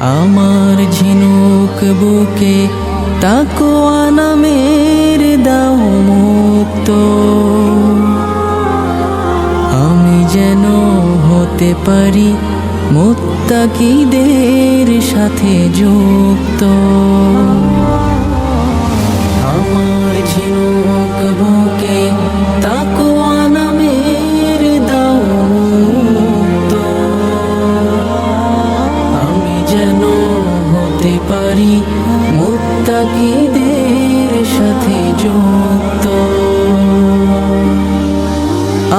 আমার ঝিনুক বুকে তাকোয়া নামের দাও মুক্ত। আমি যেন হতে পারি মুত্তাকিদের সাথে যুক্ত। আমার ঝিনুক বুকে যেন হতে পারি, মুত্তাকিদের সাথে যুক্ত।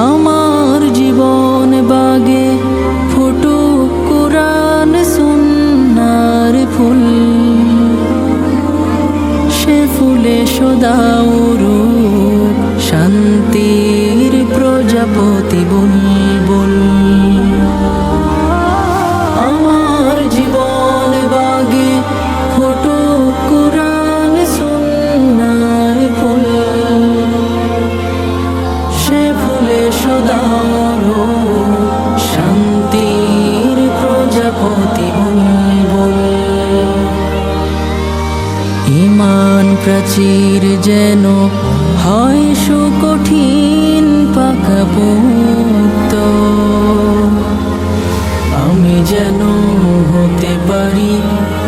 আমার জীবন বাগে ফুটুক কোরআন, সুন্নার ফুল। সে ফুলে সদাউরু প্রাচীর যেন হয় সুকঠিন পাকাপোক্ত আমি যেন হতে পারি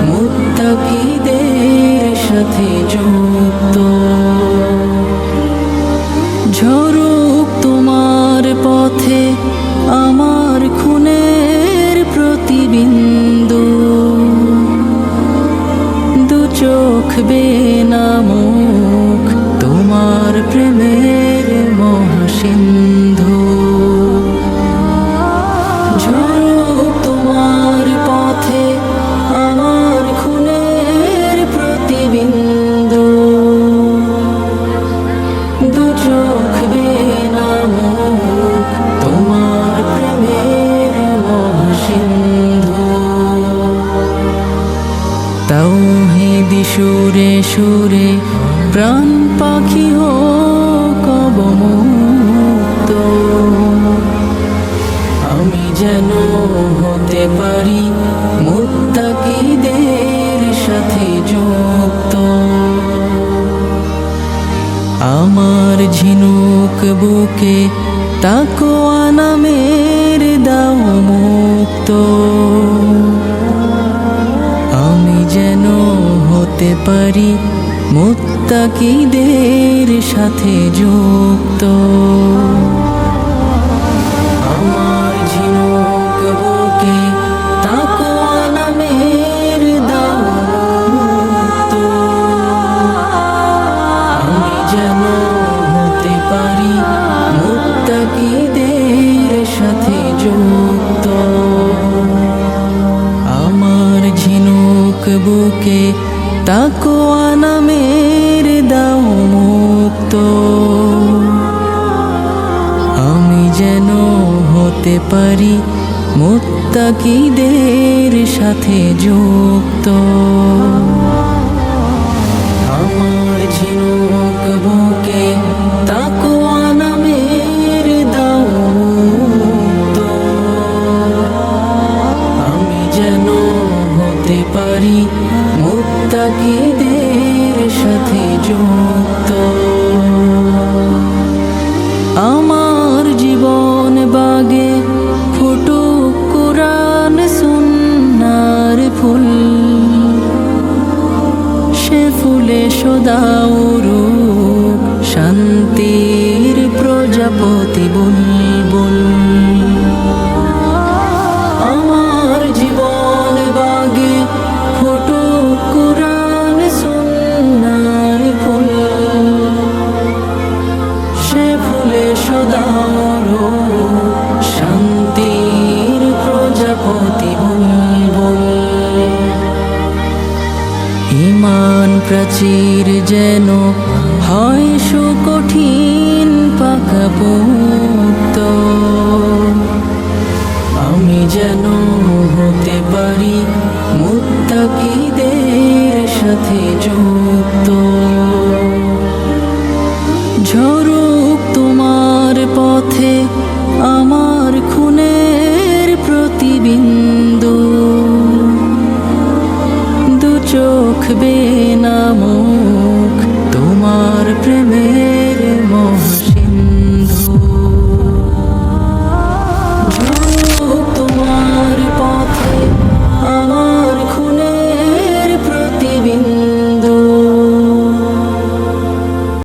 মুত্তাকিদের সাথে যুক্ত। ঝরুক তোমার পথে আমার খুনের প্রতিবিন্দু চোখ বেনামুখ সুরে সুরে প্রাণ পাখি হোক অবমুক্ত আমি যেন হতে পারি মুত্তাকিদের সাথে যুক্ত। আমার ঝিনুক বুকে তাকোয়া নামের পারি মুক্তাকিদের সাথে যুক্ত। তাকোয়া নামের দাও মুক্ত। আমি যেন হতে পারি মুত্তাকিদের সাথে যুক্ত। আমার ঝিনুক বুকে ফুলে সদাউরু প্রাচীর যেন হয় সুকঠিন পাকাপোক্ত। চোখ বে মুখ তোমার প্রেমে